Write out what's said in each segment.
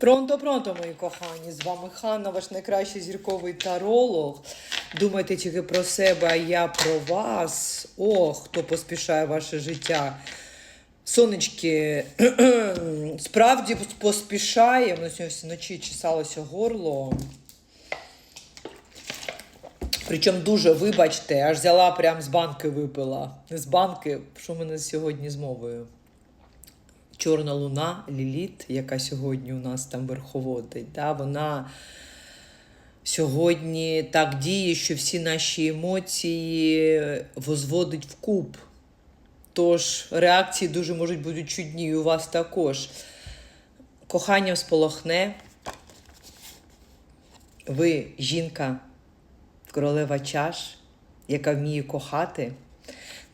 Пронто-пронто, мої кохані! З вами Ханна, ваш найкращий зірковий таролог. Думайте тільки про себе, а я про вас. Ох, хто поспішає ваше життя. Сонечки, справді поспішає. Мене сьогодні вночі чесалося горло. Причому дуже, вибачте, аж взяла прям з банки випила. Не з банки, що в мене сьогодні з мовою. Чорна луна, Ліліт, яка сьогодні у нас там верховодить, да, вона сьогодні так діє, що всі наші емоції возводить в куб. Тож реакції дуже можуть бути чудні, і у вас також. Кохання сполохне. Ви жінка, королева чаш, яка вміє кохати.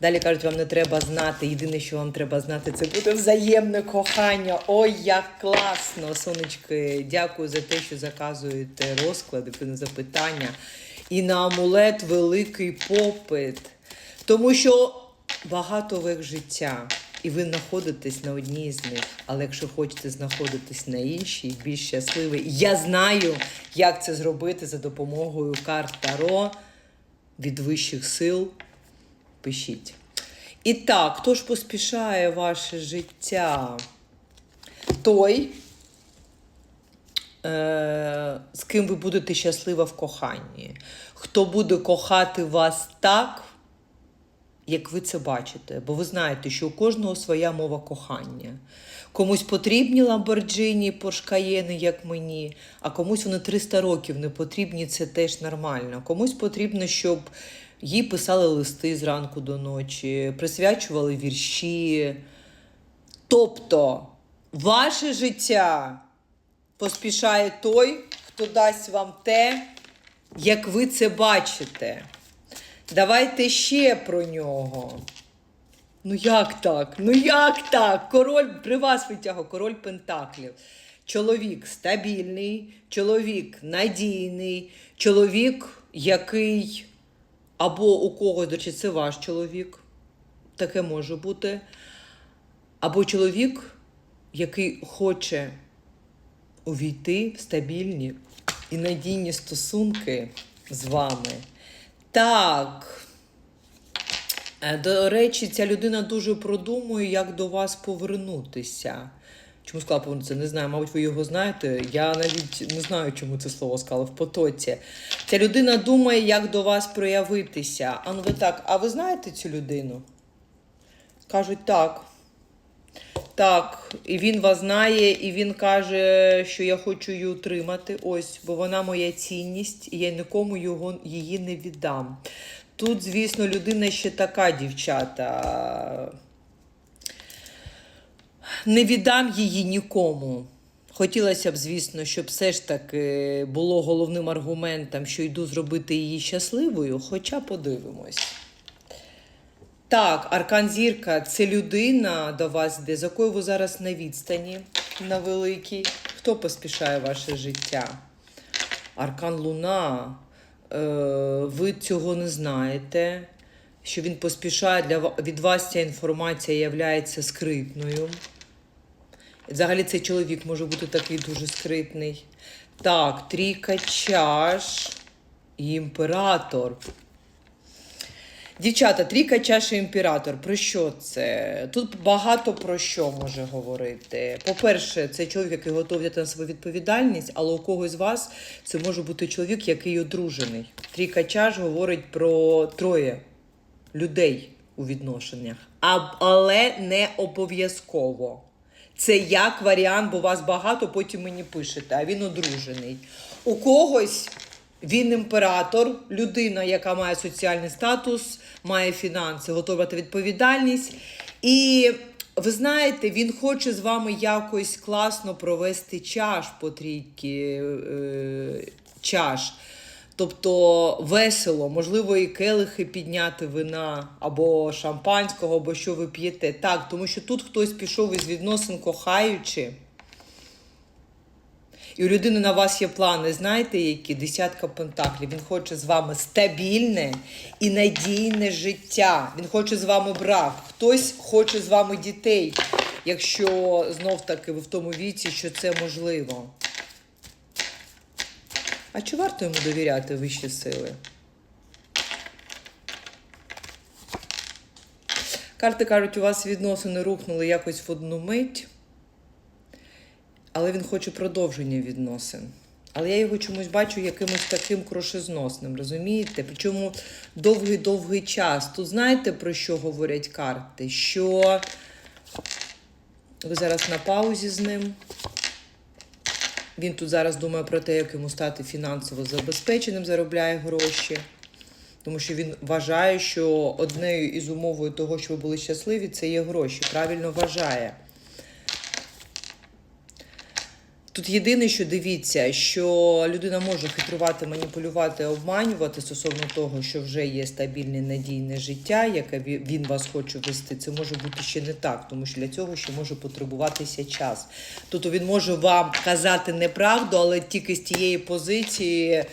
Далі кажуть, вам не треба знати. Єдине, що вам треба знати, це буде взаємне кохання. Ой, як класно! Сонечки, дякую за те, що заказуєте розклади, запитання. І на амулет великий попит. Тому що багато век життя, і ви знаходитесь на одній з них. Але якщо хочете знаходитись на іншій, більш щасливий, я знаю, як це зробити за допомогою карт Таро від вищих сил пишіть. І так, хто ж поспішає ваше життя? Той, е, з ким ви будете щаслива в коханні. Хто буде кохати вас так, як ви це бачите. Бо ви знаєте, що у кожного своя мова кохання. Комусь потрібні ламборджині, поршкаєни, як мені, а комусь вони 300 років не потрібні, це теж нормально. Комусь потрібно, щоб їй писали листи зранку до ночі, присвячували вірші. Тобто, ваше життя поспішає той, хто дасть вам те, як ви це бачите. Давайте ще про нього. Ну як так? Ну як так? Король при вас витягу, король Пентаклів. Чоловік стабільний, чоловік надійний, чоловік, який або у когось, до речі, це ваш чоловік, таке може бути. Або чоловік, який хоче увійти в стабільні і надійні стосунки з вами. Так. Е, До речі, ця людина дуже продумує, як до вас повернутися. Чому сказала повернутися? Не знаю, мабуть, ви його знаєте. Я навіть не знаю, чому це слово сказала в потоці. Ця людина думає, як до вас проявитися. А ну ви так, а ви знаєте цю людину? Кажуть, так. Так, і він вас знає, і він каже, що я хочу її утримати. Ось, бо вона моя цінність, і я нікому його, її не віддам. Тут, звісно, людина ще така дівчата. Не віддам її нікому. Хотілося б, звісно, щоб все ж таки було головним аргументом, що йду зробити її щасливою, хоча подивимось. Так, Аркан Зірка це людина до вас йде, з якою ви зараз на відстані на великій. Хто поспішає ваше життя? Аркан Луна. Е, ви цього не знаєте. Що він поспішає для від вас ця інформація є скритною. Взагалі цей чоловік може бути такий дуже скритний. Так, трійка чаш і імператор. Дівчата, трійка чаш і імператор. Про що це? Тут багато про що може говорити. По-перше, це чоловік, який готовий на себе відповідальність, але у когось з вас це може бути чоловік, який одружений. Трійка чаш говорить про троє людей у відношеннях, а, але не обов'язково. Це як варіант, бо вас багато, потім мені пишете, а він одружений. У когось він імператор, людина, яка має соціальний статус, має фінанси, готова відповідальність. І ви знаєте, він хоче з вами якось класно провести чаш по трійки е, чаш. Тобто весело, можливо, і келихи підняти вина або шампанського, або що ви п'єте. Так, тому що тут хтось пішов із відносин кохаючи. І у людини на вас є плани, знаєте, які? Десятка пентаклів. Він хоче з вами стабільне і надійне життя. Він хоче з вами брак. Хтось хоче з вами дітей. якщо знов таки ви в тому віці, що це можливо. А чи варто йому довіряти вищі сили? Карти кажуть, у вас відносини рухнули якось в одну мить, але він хоче продовження відносин. Але я його чомусь бачу якимось таким крошезносним, розумієте? Причому довгий-довгий час. Тут знаєте, про що говорять карти? Що ви зараз на паузі з ним. Він тут зараз думає про те, як йому стати фінансово забезпеченим, заробляє гроші. Тому що він вважає, що однею із умовою того, що ви були щасливі, це є гроші. Правильно вважає. Тут єдине, що дивіться, що людина може хитрувати, маніпулювати, обманювати стосовно того, що вже є стабільне надійне життя, яке він вас хоче вести. Це може бути ще не так, тому що для цього ще може потребуватися час. Тобто він може вам казати неправду, але тільки з тієї позиції,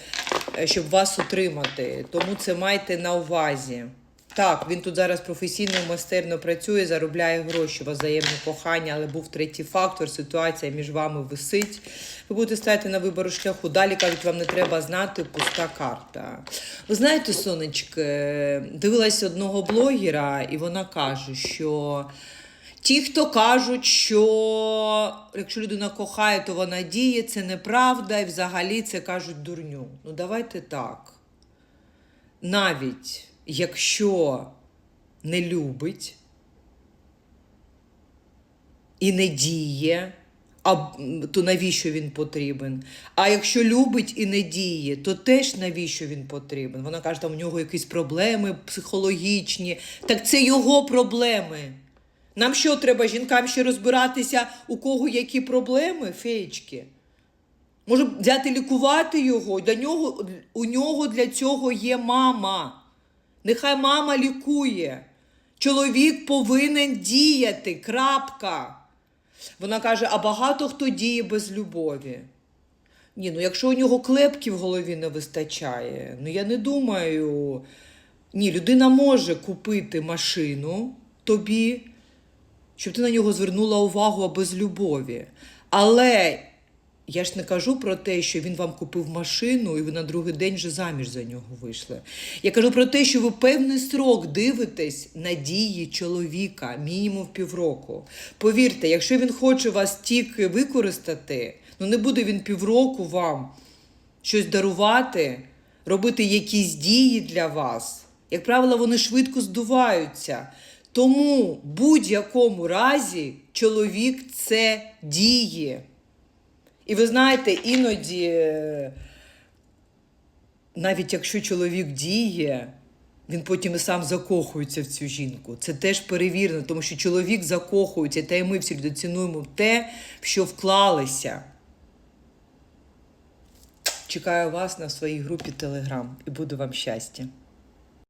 е, щоб вас утримати. Тому це майте на увазі. Так, він тут зараз професійно майстерно працює, заробляє гроші, у вас взаємне кохання, але був третій фактор, ситуація між вами висить. Ви будете стояти на вибору шляху. Далі кажуть, вам не треба знати пуста карта. Ви знаєте, сонечки, дивилась одного блогера, і вона каже, що. Ті, хто кажуть, що якщо людина кохає, то вона діє, це неправда, і взагалі це кажуть дурню. Ну давайте так. Навіть якщо не любить і не діє, то навіщо він потрібен? А якщо любить і не діє, то теж навіщо він потрібен? Вона каже, там у нього якісь проблеми психологічні. Так це його проблеми. Нам що треба жінкам ще розбиратися, у кого які проблеми, феєчки? Може взяти лікувати його, для нього, у нього для цього є мама. Нехай мама лікує. Чоловік повинен діяти. Крапка. Вона каже: а багато хто діє без любові. Ні, ну якщо у нього клепки в голові не вистачає, ну я не думаю. Ні, людина може купити машину тобі, щоб ти на нього звернула увагу а без любові. Але я ж не кажу про те, що він вам купив машину і ви на другий день вже заміж за нього вийшли. Я кажу про те, що ви певний срок дивитесь на дії чоловіка, мінімум півроку. Повірте, якщо він хоче вас тільки використати, ну не буде він півроку вам щось дарувати, робити якісь дії для вас. Як правило, вони швидко здуваються. Тому в будь-якому разі чоловік це діє. І ви знаєте, іноді, е, навіть якщо чоловік діє, він потім і сам закохується в цю жінку. Це теж перевірено, тому що чоловік закохується, та й ми всі цінуємо те, в що вклалися. Чекаю вас на своїй групі Телеграм і буду вам щастя.